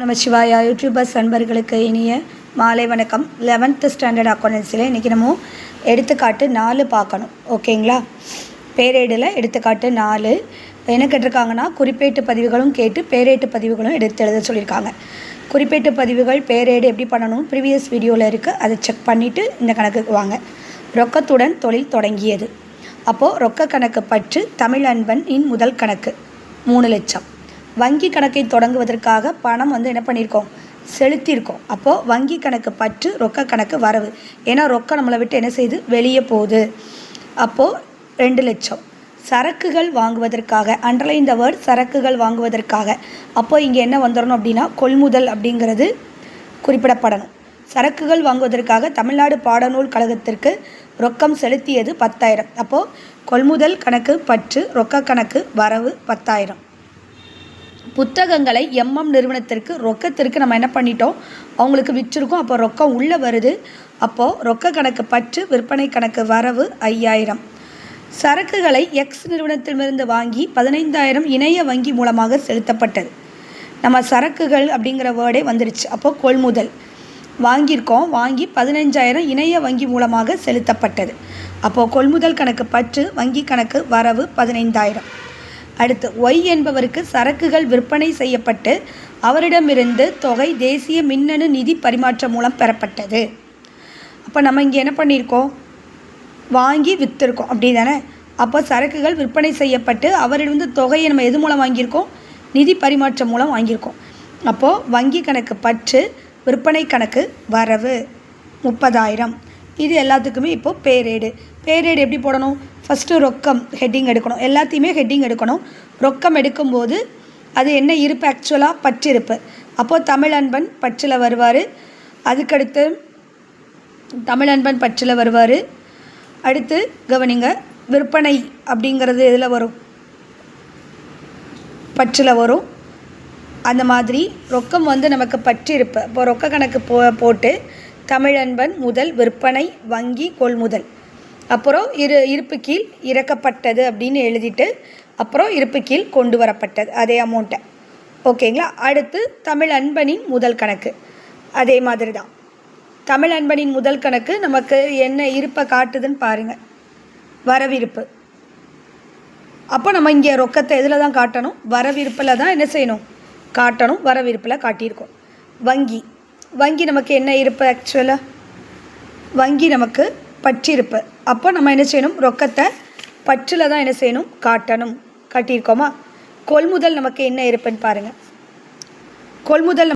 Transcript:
நம்ம சிவாயா யூடியூபர்ஸ் நண்பர்களுக்கு இனிய மாலை வணக்கம். லெவன்த்து ஸ்டாண்டர்ட் அக்கௌண்டன்ஸில் இன்றைக்கி நம்ம எடுத்துக்காட்டு நாலு பார்க்கணும். ஓகேங்களா? பேரேடில் எடுத்துக்காட்டு நாலு. என்ன கேட்டிருக்காங்கன்னா குறிப்பேட்டு பதிவுகளும் கேட்டு பேரேட்டு பதிவுகளும் எடுத்து எழுத சொல்லியிருக்காங்க. குறிப்பேட்டு பதிவுகள் பேரேடு எப்படி பண்ணணும் ப்ரீவியஸ் வீடியோவில் இருக்குது அதை செக் பண்ணிவிட்டு இந்த கணக்குக்கு வாங்க. ரொக்கத்துடன் தொழில் தொடங்கியது. அப்போது ரொக்க கணக்கு பற்று தமிழ் அன்பன் இன் முதல் கணக்கு. மூணு லட்சம். வங்கி கணக்கை தொடங்குவதற்காக பணம் வந்து என்ன பண்ணியிருக்கோம்? செலுத்தியிருக்கோம். அப்போது வங்கி கணக்கு பற்று ரொக்க கணக்கு வரவு. ஏன்னா ரொக்கம் நம்மளை விட்டு என்ன செய்யுது வெளியே போகுது. அப்போது ரெண்டு லட்சம். சரக்குகள் வாங்குவதற்காக அண்டர்லைன் த வேர்ட் சரக்குகள் வாங்குவதற்காக. அப்போது இங்கே என்ன வந்துடணும் அப்படின்னா கொள்முதல் அப்படிங்கிறது குறிப்பிடப்படணும். சரக்குகள் வாங்குவதற்காக தமிழ்நாடு பாடநூல் கழகத்திற்கு ரொக்கம் செலுத்தியது பத்தாயிரம். அப்போது கொள்முதல் கணக்கு பற்று ரொக்க கணக்கு வரவு பத்தாயிரம். புத்தகங்களை எம்எம் நிறுவனத்திற்கு ரொக்கத்திற்கு நம்ம என்ன பண்ணிட்டோம்? அவங்களுக்கு விற்றுருக்கோம். அப்போ ரொக்கம் உள்ளே வருது. அப்போது ரொக்க கணக்கு பற்று விற்பனை கணக்கு வரவு ஐயாயிரம். சரக்குகளை எக்ஸ் நிறுவனத்திலிருந்து வாங்கி பதினைந்தாயிரம் இணைய வங்கி மூலமாக செலுத்தப்பட்டது. நம்ம சரக்குகள் அப்படிங்கிற வேர்டே வந்துருச்சு. அப்போது கொள்முதல். வாங்கியிருக்கோம். வாங்கி பதினஞ்சாயிரம் இணைய வங்கி மூலமாக செலுத்தப்பட்டது. அப்போது கொள்முதல் கணக்கு பற்று வங்கி கணக்கு வரவு பதினைந்தாயிரம். அடுத்து ஒய் என்பவருக்கு சரக்குகள் விற்பனை செய்யப்பட்டு அவரிடமிருந்து தொகை தேசிய மின்னணு நிதி பரிமாற்றம் மூலம் பெறப்பட்டது. அப்போ நம்ம இங்கே என்ன பண்ணியிருக்கோம் வாங்கி விற்றுருக்கோம் அப்படி தானே அப்போ சரக்குகள் விற்பனை செய்யப்பட்டு அவரிடமிருந்து தொகையை நம்ம எது மூலம் வாங்கியிருக்கோம்? நிதி பரிமாற்றம் மூலம் வாங்கியிருக்கோம். அப்போது வங்கி கணக்கு பற்று விற்பனை கணக்கு வரவு முப்பதாயிரம். இது எல்லாத்துக்குமே இப்போது பேரேடு பேரேடு எப்படி போடணும்? ஃபஸ்ட்டு ரொக்கம் ஹெட்டிங் எடுக்கணும். எல்லாத்தையுமே ஹெட்டிங் எடுக்கணும். ரொக்கம் எடுக்கும்போது அது என்ன இருப்பு? ஆக்சுவலாக பற்றிருப்பு. அப்போது தமிழ் அன்பன் பற்றில் வருவார். அதுக்கடுத்து தமிழ் அன்பன் பற்றில் வருவார். அடுத்து கவனிங்க விற்பனை அப்படிங்கிறது இதில் வரும்? பற்றில் வரும். அந்த மாதிரி ரொக்கம் வந்து நமக்கு பற்றிருப்பு. இப்போ ரொக்க கணக்கு போ போட்டு தமிழன்பன் முதல் விற்பனை வங்கி கொள்முதல். அப்புறம் இரு இருப்பு கீழ் இறக்கப்பட்டது அப்படின்னு எழுதிட்டு அப்புறம் இருப்பு கீழ் கொண்டு வரப்பட்டது அதே அமௌண்ட்டை ஓகேங்களா? அடுத்து தமிழ் அன்பனின் முதல் கணக்கு. அதே மாதிரி தான் தமிழ் அன்பனின் முதல் கணக்கு நமக்கு என்ன இருப்பை காட்டுதுன்னு பாருங்கள் வரவிருப்பு. அப்போ நம்ம இங்கே ரொக்கத்தை எதில் தான் காட்டணும்? வரவிருப்பில் தான் என்ன செய்யணும்? காட்டணும் வரவிருப்பில் காட்டியிருக்கோம். வங்கி. வங்கி நமக்கு என்ன இருப்பு ஆக்சுவலாக வங்கி நமக்கு பற்றிருப்பு. அப்போ நம்ம என்ன செய்யணும்? ரொக்கத்தை பற்றில் தான் என்ன செய்யணும்? காட்டணும். காட்டியிருக்கோமா? கொள்முதல் நமக்கு என்ன இருப்புன்னு பாருங்கள் கொள்முதல்